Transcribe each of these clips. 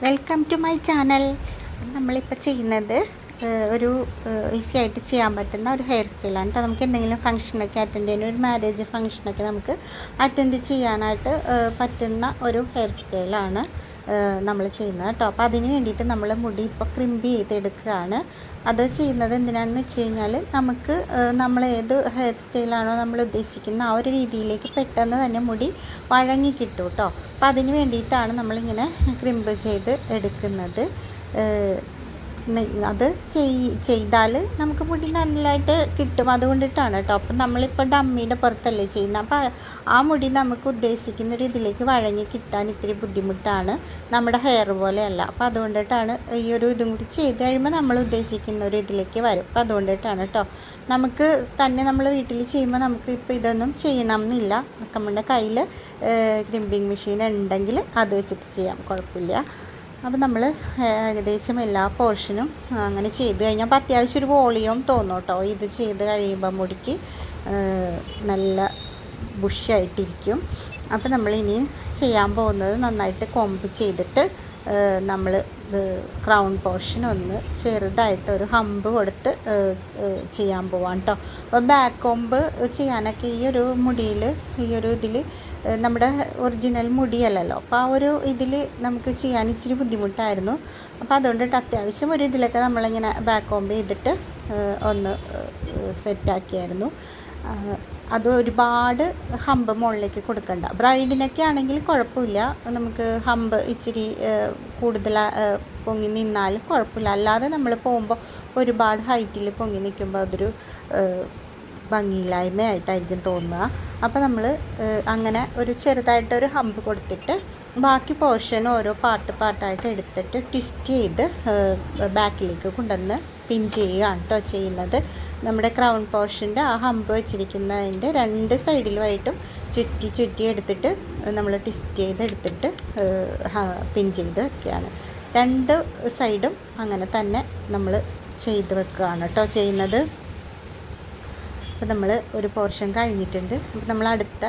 Welcome to my channel നമ്മളിപ്പോൾ ചെയ്യുന്നത് ഒരു ഈസി ആയിട്ട് ചെയ്യാൻ പറ്റുന്ന ഒരു ഹെയർ സ്റ്റൈലാണ് കേട്ടോ നമുക്ക് എന്തെങ്കിലും ഫംഗ്ഷനൊക്കെ അറ്റൻഡ് ചെയ്യാൻ ഒരു മാരേജ് ഫംഗ്ഷനൊക്കെ നമുക്ക് അറ്റൻഡ് ചെയ്യാനായിട്ട് പറ്റുന്ന ഒരു ഹെയർ സ്റ്റൈലാണ് നമ്മൾ ചെയ്യുന്നത് കേട്ടോ. അപ്പോൾ അതിന് വേണ്ടിയിട്ട് നമ്മൾ മുടി ഇപ്പോൾ ക്രിമ്പി ചെയ്തെടുക്കുകയാണ്. അത് ചെയ്യുന്നത് എന്തിനാണെന്ന് വെച്ച് കഴിഞ്ഞാൽ നമുക്ക് നമ്മൾ ഏത് ഹെയർ സ്റ്റൈലാണോ നമ്മൾ ഉദ്ദേശിക്കുന്ന ആ ഒരു രീതിയിലേക്ക് പെട്ടെന്ന് തന്നെ മുടി വഴങ്ങി കിട്ടും കേട്ടോ. അപ്പോൾ അതിന് വേണ്ടിയിട്ടാണ് നമ്മളിങ്ങനെ ക്രിമ്പ് ചെയ്ത് എടുക്കുന്നത്. അത് ചെയ് ചെയ്താൽ നമുക്ക് മുടി നല്ലതായിട്ട് കിട്ടും. അതുകൊണ്ടിട്ടാണ് കേട്ടോ അപ്പം നമ്മളിപ്പോൾ ഡമ്മിയുടെ പുറത്തല്ലേ ചെയ്യുന്നത്. അപ്പോൾ ആ മുടി നമുക്ക് ഉദ്ദേശിക്കുന്ന ഒരു ഇതിലേക്ക് വഴങ്ങി കിട്ടാൻ ഇത്തിരി ബുദ്ധിമുട്ടാണ് നമ്മുടെ ഹെയർ പോലെയല്ല. അപ്പോൾ അതുകൊണ്ടിട്ടാണ് ഈ ഒരു ഇതും കൂടി ചെയ്ത് കഴിയുമ്പോൾ നമ്മൾ ഉദ്ദേശിക്കുന്ന ഒരു ഇതിലേക്ക് വരും. അപ്പോൾ അതുകൊണ്ടിട്ടാണ് കേട്ടോ നമുക്ക് തന്നെ നമ്മൾ വീട്ടിൽ ചെയ്യുമ്പോൾ നമുക്ക് ഇപ്പോൾ ഇതൊന്നും ചെയ്യണം എന്നില്ല നമ്മുടെ കയ്യിൽ ക്രിമ്പിങ് മെഷീൻ ഉണ്ടെങ്കിൽ അത് വെച്ചിട്ട് ചെയ്യാം. കുഴപ്പമില്ല. അപ്പോൾ നമ്മൾ ഏകദേശം എല്ലാ പോർഷനും അങ്ങനെ ചെയ്ത് കഴിഞ്ഞാൽ അപ്പോൾ അത്യാവശ്യം ഒരു വോളിയം തോന്നും കേട്ടോ. ഇത് ചെയ്ത് കഴിയുമ്പോൾ മുടിക്ക് നല്ല ബുഷായിട്ടിരിക്കും അപ്പോൾ നമ്മളിനി ചെയ്യാൻ പോകുന്നത് നന്നായിട്ട് കൊമ്പ് ചെയ്തിട്ട് നമ്മൾ ക്രൗൺ പോർഷൻ ഒന്ന് ചെറുതായിട്ട് ഒരു ഹമ്പ് കൊടുത്ത് ചെയ്യാൻ പോവാം കേട്ടോ. അപ്പോൾ ബാക്ക് കൊമ്പ് ചെയ്യാനൊക്കെ ഈ ഒരു മുടിയിൽ ഈ ഒരു ഇതിൽ നമ്മുടെ ഒറിജിനൽ മുടിയല്ലല്ലോ. അപ്പോൾ ആ ഒരു ഇതിൽ നമുക്ക് ചെയ്യാൻ ഇച്ചിരി ബുദ്ധിമുട്ടായിരുന്നു. അപ്പോൾ അതുകൊണ്ടിട്ട് അത്യാവശ്യം ഒരു ഇതിലൊക്കെ നമ്മളിങ്ങനെ ബാക്ക് കോമ്പ് ചെയ്തിട്ട് ഒന്ന് സെറ്റാക്കിയായിരുന്നു അത് ഒരുപാട് ഹമ്പ് മുകളിലേക്ക് കൊടുക്കണ്ട. ബ്രൈഡിനൊക്കെ ആണെങ്കിൽ കുഴപ്പമില്ല. നമുക്ക് ഹമ്പ് ഇച്ചിരി കൂടുതൽ പൊങ്ങി നിന്നാലും കുഴപ്പമില്ല. അല്ലാതെ നമ്മൾ പോകുമ്പോൾ ഒരുപാട് ഹൈറ്റിൽ പൊങ്ങി നിൽക്കുമ്പോൾ അതൊരു ഭംഗിയില്ലായ്മയായിട്ടായിരിക്കും തോന്നുക. അപ്പോൾ നമ്മൾ അങ്ങനെ ഒരു ചെറുതായിട്ടൊരു ഹമ്പ് കൊടുത്തിട്ട് ബാക്കി പോർഷൻ ഓരോ പാർട്ട് പാർട്ടായിട്ട് എടുത്തിട്ട് ട്വിസ്റ്റ് ചെയ്ത് ബാക്കിലേക്ക് കൊണ്ടുവന്ന് പിൻ ചെയ്യുകയാണ് കേട്ടോ ചെയ്യുന്നത്. നമ്മുടെ ക്രൗൺ പോർഷന്റെ ആ ഹമ്പ് വെച്ചിരിക്കുന്നതിന്റെ രണ്ട് സൈഡിലുമായിട്ടും ചുറ്റി ചുറ്റി എടുത്തിട്ട് നമ്മൾ ട്വിസ്റ്റ് ചെയ്ത് എടുത്തിട്ട് പിൻ ചെയ്ത് വെക്കുകയാണ്. രണ്ട് സൈഡും അങ്ങനെ തന്നെ നമ്മൾ ചെയ്ത് വെക്കുകയാണ് കേട്ടോ ചെയ്യുന്നത്. അപ്പോൾ നമ്മൾ ഒരു പോർഷൻ കഴിഞ്ഞിട്ടുണ്ട്. അപ്പോൾ നമ്മൾ അടുത്ത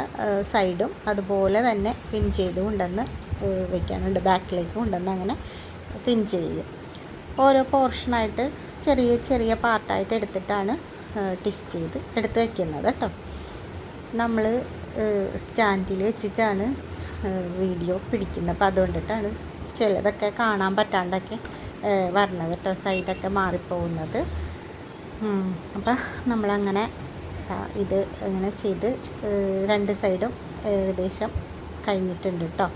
സൈഡും അതുപോലെ തന്നെ പിൻ ചെയ്ത് കൊണ്ടുവന്ന് വയ്ക്കാനുണ്ട് ബാക്കിലേക്ക് കൊണ്ടുവന്ന് അങ്ങനെ പിൻ ചെയ്യും ഓരോ പോർഷനായിട്ട് ചെറിയ ചെറിയ പാർട്ടായിട്ട് എടുത്തിട്ടാണ് ടിസ്റ്റ് ചെയ്ത് എടുത്ത് വയ്ക്കുന്നത് കേട്ടോ. നമ്മൾ സ്റ്റാൻഡിൽ വെച്ചിട്ടാണ് വീഡിയോ പിടിക്കുന്നത്. അപ്പോൾ അതുകൊണ്ടിട്ടാണ് ചിലതൊക്കെ കാണാൻ പറ്റാണ്ടൊക്കെ വരണത് കേട്ടോ. സൈഡൊക്കെ മാറിപ്പോകുന്നത്. അപ്പം നമ്മളങ്ങനെ ഇത് ഇങ്ങനെ ചെയ്ത് രണ്ട് സൈഡും ഏകദേശം കഴിഞ്ഞിട്ടുണ്ട് കേട്ടോ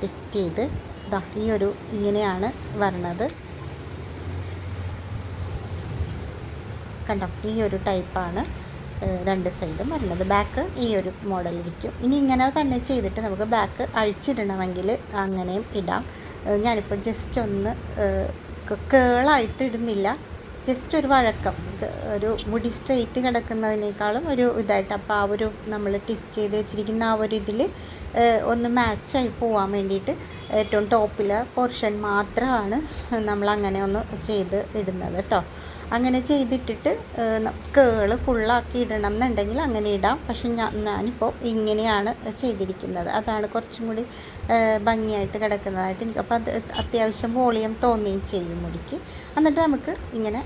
ടെസ്റ്റ് ചെയ്ത് ഇതാ ഈ ഒരു ഇങ്ങനെയാണ് വരണത്. കണ്ടോ ഈ ഒരു ടൈപ്പാണ് രണ്ട് സൈഡും വരുന്നത് ബാക്ക് ഈ ഒരു മോഡലിരിക്കും. ഇനി ഇങ്ങനെ തന്നെ ചെയ്തിട്ട് നമുക്ക് ബാക്ക് അഴിച്ചിടണമെങ്കിൽ അങ്ങനെയും ഇടാം. ഞാനിപ്പോൾ ജസ്റ്റ് ഒന്ന് കേളായിട്ട് ഇടുന്നില്ല. ജസ്റ്റ് ഒരു വഴക്കം. ഒരു മുടി സ്ട്രെയിറ്റ് കിടക്കുന്നതിനേക്കാളും ഒരു ഇതായിട്ട് അപ്പോൾ ആ ഒരു നമ്മൾ ടിസ്റ്റ് ചെയ്ത് വെച്ചിരിക്കുന്ന ആ ഒരു ഇതിൽ ഒന്ന് മാച്ചായി പോവാൻ വേണ്ടിയിട്ട് ഏറ്റവും ടോപ്പിലെ പോർഷൻ മാത്രമാണ് നമ്മൾ അങ്ങനെ ഒന്ന് ചെയ്ത് ഇടുന്നത് കേട്ടോ അങ്ങനെ ചെയ്തിട്ടിട്ട് കേൾ ഫുള്ളാക്കി ഇടണം എന്നുണ്ടെങ്കിൽ അങ്ങനെ ഇടാം. പക്ഷെ ഞാൻ ഞാനിപ്പോൾ ഇങ്ങനെയാണ് ചെയ്തിരിക്കുന്നത്. അതാണ് കുറച്ചും കൂടി ഭംഗിയായിട്ട് കിടക്കുന്നതായിട്ട് എനിക്ക്. അപ്പോൾ അത് അത്യാവശ്യം വോളിയം തോന്നുകയും ചെയ്യും മുടിക്ക്. എന്നിട്ട് നമുക്ക് ഇങ്ങനെ